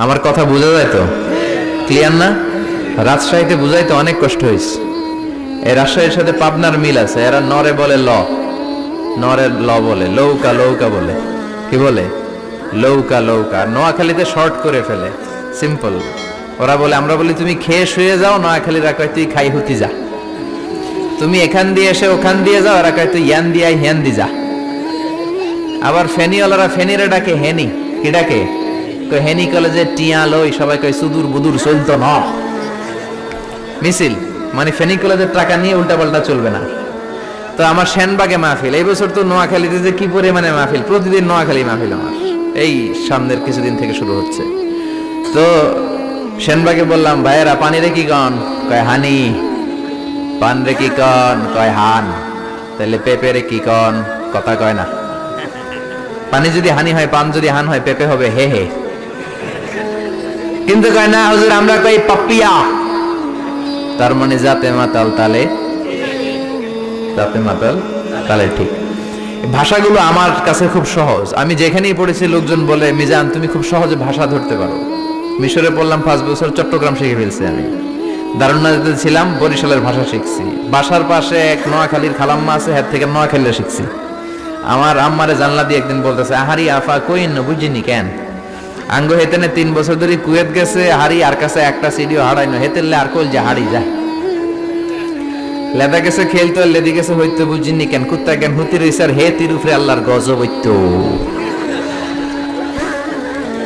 আমার কথা বোঝা যায় তো? ক্লিয়ার না? রাজশাহীতে বুঝাইতে অনেক কষ্ট হয়েছে এই রাজশাহীর সাথে পাবনার মিল আছে, এরা নরে বলে ল। নরে ল বলে, লৌকা লৌকা বলে। কি বলে? লৌকা লৌকা। নোয়াখালীতে শর্ট করে ফেলে। সিম্পল ওরা বলে, আমরা বলি, তুমি খেয়ে শুয়ে যাও নোয়াখালী রাখায় তুই খাই হুতি যা। তুমি এখান দিয়ে এসে ওখান দিয়ে যাও, এরা কয়, তুই ইয়ান দিয়ে হ্যান দি যা। আবার ফেনিওয়ালারা ফেনিরে ডাকে, হেনি। কি ডাকে? কয় হেনি কলেজে টিয়া লই সবাই কয়, সুদূর বুদুর চলতো ন। মিছিল মানে ফেনি কলেজের টাকা নিয়ে উল্টাপাল্টা চলবে না। তো আমার সেনবাগে মাহফিল, এই বছর তো নোয়াখালীতে যে কি পরিমাণে মাহফিল, প্রতিদিন নোয়াখালী মাহফিল আমার। এই সামনের কিছুদিন থেকে শুরু হচ্ছে। তো সেনবাগে বললাম, ভাইয়েরা, পানি রে কি গন কয়, হানি। পান রে কি কন? কয়, হান। তাহলে পেঁপে রে কি কন? কথা কয় না। পানি যদি হানি হয়, পান যদি হান হয়, পেঁপে হবে, হে হে। কিন্তু কয়, না, হুজুর, আমরা কই পাপিয়া। তার মানে যাতে মাতাল তালে। যাতে মাতাল তালে, ঠিক। ভাষাগুলো আমার কাছে খুব সহজ। আমি যেখানেই পড়েছি, লোকজন বলে, মিজান, তুমি খুব সহজে ভাষা ধরতে পারো। মিশরে পড়লাম পাঁচ বছর, চট্টগ্রাম শিখে ফেলছি আমি। দারুণাতে ছিলাম, বরিশালের ভাষা শিখছি। বাসার পাশে এক নোয়াখালীর খালাম্মা আছে হ্যাঁ থেকে নোয়াখালীরা শিখছি। আমার আম্মারে জানলা দিয়ে একদিন বলতেছে, আহারি আফা কইন, বুঝিনি কেন? আঙ্গ হেতেনে তিন বছর ধরে কুয়েত গেছে হারি আর কাছে একটা সিডিও হারাইনো হেতেলে আর কইল যে হারি যা। লেদা গেছে খেলতো লেদি গেছে, হইতো বুঝিনি কেন কুত্তা কেন হুতি রইছে আর হে তীর উপরে আল্লাহর গজব হইতো।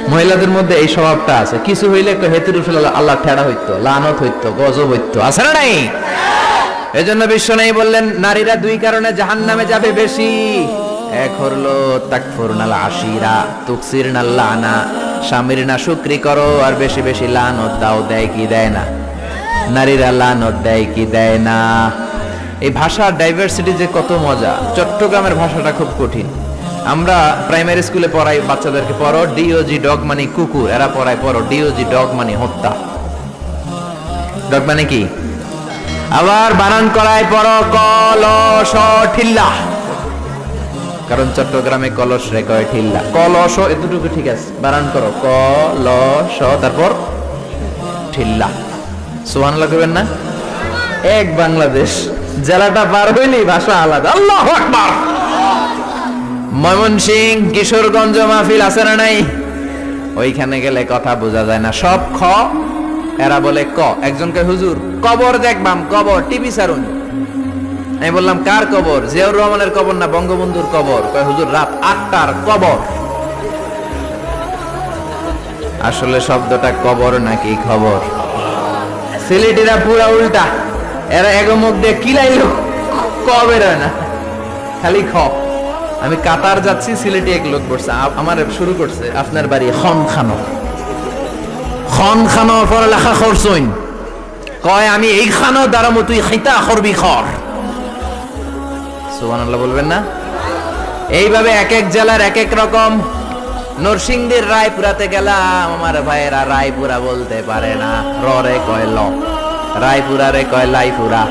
মহিলাদের মধ্যে এই স্বভাবটা আছে। কিছু হইলে একটা হেতির আল্লাহ- ঠেড়া হইতো, লানত হইতো, গজব হইতো। আছে না নাই? এজন্য বিশ্ব নেই বললেন, নারীরা দুই কারণে জাহান নামে যাবে বেশি। এক হলো তাকফুর নাল আশিরা তুকসির নাল লানা। স্বামীর না শুক্রি করো, আর বেশি বেশি লানত দাও, দেয় কি দেয় না? নারীরা লানত দেয় কি দেয় না? এই ভাষার ডাইভার্সিটি যে কত মজা। চট্টগ্রামের ভাষাটা খুব কঠিন। আমরা প্রাইমারি স্কুলে পড়াই, বাচ্চাদেরকে পড়ো ডিওজি ডগ মানে কুকুর, এরা পড়ায় পড়ো ডিওজি ডগ মানে হত্যা। ডগ মানে কি? আবার বানান করায় পড়ো কলস ঠিল্লা। কারণ চট্টগ্রামে কলস রে কয় ঠিল্লা। কলস, এতটুকু ঠিক আছে। বানান করো। কলস, তারপর ঠিল্লা। সুবহানাল্লাহ করবেন না? এক বাংলাদেশ। জেলাটা পার হইলেই ভাষা আলাদা। আল্লাহু আকবার। ময়মনসিং, কিশোরগঞ্জ মাহফিল আছে না নাই? ওইখানে গেলে কথা বোঝা যায় না। সব খ, এরা বলে ক। একজনকে হুজুর, কবর দেখবাম কবর, টিভি সারুন। আমি বললাম, কার কবর? জিয়াউর রহমানের কবর না বঙ্গবন্ধুর কবর? কয়, হুজুর, রাত আটটার কবর। আসলে শব্দটা কবর নাকি খবর? সিলেটিরা পুরা উল্টা। এরা এগমুখ দিয়ে কিলাইলো কবে না। খালি খ। আমি কাতার যাচ্ছি, সিলেটে এক লোক আ- আমার শুরু করছে। আপনার বাড়ি খন খানো খন খানো পড়ালেখা করছইন কয়, আমি এই খানো দ্বারা তুই খাইতা করবি খর সুবহানাল্লাহ বলবেন না? এইভাবে এক এক জেলার এক এক রকম নরসিংদীর রায়পুরাতে গেলাম, আমার ভাইয়েরা রায়পুরা বলতে পারে না। রে কয় ল। রায়পুরা রে কয় লাইপুরা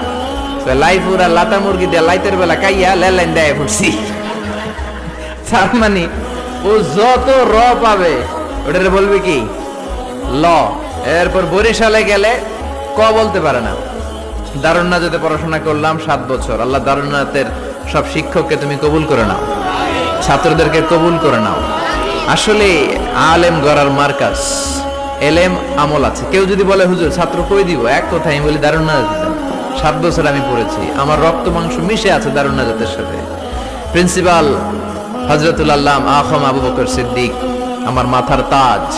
লাইপুরা লাতা মুরগি দিয়ে লাইতের বেলা কাইয়া লেলাইন দেয় ফুটছি। তার মানে ও যত র পাবে, ওটারে বলবে কি? ল। এরপর বরিশালে গেলে ক বলতে পারে না। দারুণনাথে পড়াশোনা করলাম সাত বছর। আল্লাহ দারুণনাথের সব শিক্ষককে তুমি কবুল করে নাও। ছাত্রদেরকে কবুল করে নাও। আসলে আলেম গড়ার মার্কাস এলেম আমল আছে। কেউ যদি বলে, হুজুর, ছাত্র কই দিব? এক কথা আমি বলি দারুণ দারুণনাথ সাত বছর আমি পড়েছি। আমার রক্ত মাংস মিশে আছে দারুণনাথের সাথে। প্রিন্সিপাল হজরতুল আল্লাহ আহম আবু বকর সিদ্দিক, আমার মাথার তাজ।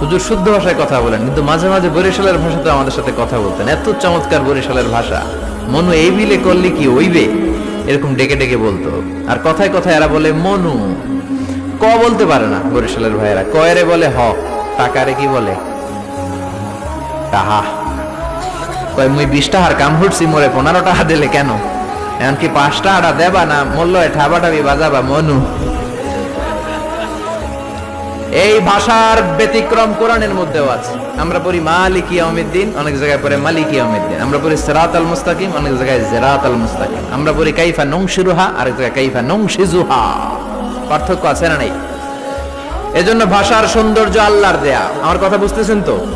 হুজুর, শুদ্ধ ভাষায় কথা বলেন, কিন্তু মাঝে মাঝে বরিশালের ভাষাতে আমাদের সাথে কথা বলতেন। এত চমৎকার বরিশালের ভাষা। মনু এই বিলে করলে কি ওইবে এরকম ডেকে ডেকে বলতো। আর কথায় কথায় এরা বলে, মনু। ক বলতে পারে না বরিশালের ভাইয়েরা। কয়রে বলে, হ। টাকারে কি বলে? তাহা কয়, মুই বিশটা হার কাম হুটছি মোরে, পনেরো টাকা দিলে কেন? এমনকি পাঁচটা টাকাটা দেবা না মূল্য ঠাবাটাবি বাজাবা মনু। এই ভাষার ব্যতিক্রম কোরআনের মধ্যেও আছে। আমরা পড়ি মালিকি অমিদ্দিন অনেক জায়গায় পড়ে মালিকি অমিদ্দিন আমরা পড়ি সেরাত আল মুস্তাকিম, অনেক জায়গায় জেরাত আল মুস্তাকিম। আমরা পড়ি কাইফা নংশিরুহা, আরেক জায়গায় কাইফা নংশিজুহা। পার্থক্য আছে না নাই? এজন্য ভাষার সৌন্দর্য আল্লাহর দেয়া। আমার কথা বুঝতেছেন তো?